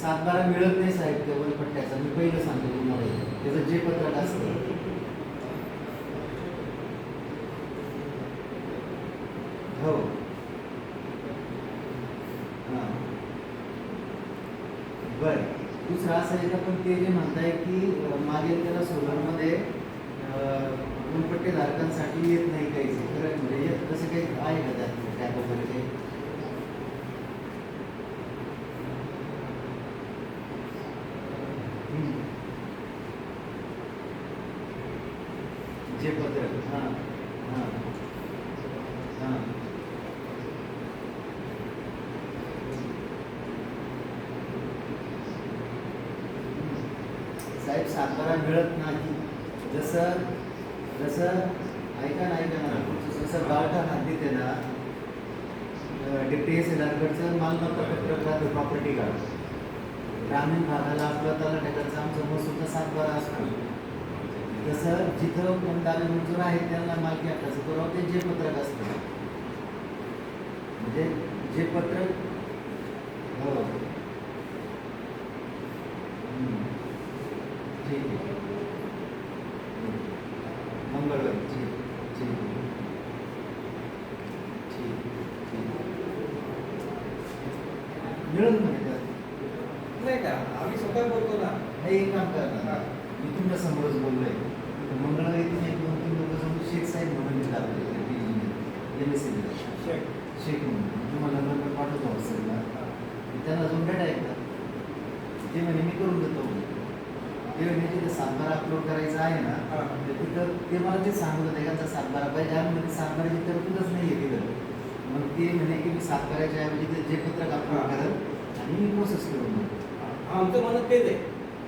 सातबारा मिळत नाही साहेब त्या वनपट्ट्याचा मी पहिलं सांगतो तुम्हाला. त्याचं जे पत्रक असतं. हो. हां. बरं. दुसरं असं आहे का? पण ते जे म्हणताय की मागे त्याला सोलरमध्ये गुणपट्टी धारकांसाठी येत नाही काहीच खरं म्हणजे हे तसं काही आहे का त्यात त्या वगैरे काही हम्म. जे पत्र हां हां. हां. साहेब सातबारा मिळत नाही. जसं जसं ऐका नाही का ना. जसं गावठाण हद्दीत आहे ना डिप्टी सेलारकडचं मालमत्ता पत्रक राहतो प्रॉपर्टी कार्ड ग्रामीण भागाला आपलं तलाठ्याकडचं आमचं महसूलचा सातबारा असणार. तसं जिथं कोण दावे मंजूर आहेत त्यांना मालकी हक्काचं पुरावा ते जे पत्रक असतं. म्हणजे जे पत्रक हो. ठीक आहे. मंगळवारी. ठीक ठीक. ठीक ठीक. मिळून म्हणे नाही का? आम्ही स्वतः बोलतो ना. हे एक काम करणार मी तुमच्या समोरच बोललोय मंगळवारी तुम्ही एक दोन तीन लोक समोर शेख साहेब म्हणून मी लागले एम एस सी शेख. म्हणून तुम्हाला नंबर पाठवतो हॉस्टेलला त्यांना अजून भेटा एकदा ते म्हणे मी करून देतो ते म्हणे तिथं सातबारा अपलोड करायचं आहे ना तर तिथं ते मला ते सांगत होते का सातबारा पाहिजे आणि म्हणजे सातबाराची तरतूदच नाही आहे तिथं मग ते म्हणे की मी सातबाराच्या ऐवजी ते जे पत्रक अपलोड हा. करेल आणि मी प्रोसेस करून देतो आमचं म्हणत तेच आहे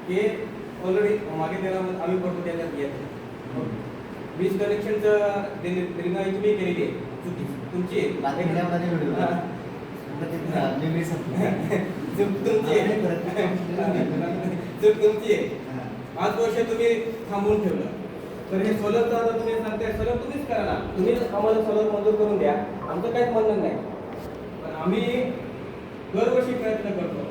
की ऑलरेडी मागे त्याला आम्ही पडतो त्याच्यात येत वीज कनेक्शनचं तुम्ही केलेली आहे चुकी. तुमची आहे. चूक तुमची आहे. पाच वर्ष तुम्ही थांबवून ठेवलं. तर हे सोलरचं आता तुम्ही सांगताय सोलर तुम्हीच करा ना. तुम्हीच आम्हाला सोलर मंजूर करून द्या आमचं काहीच म्हणणं नाही. पण आम्ही दरवर्षी प्रयत्न करतो.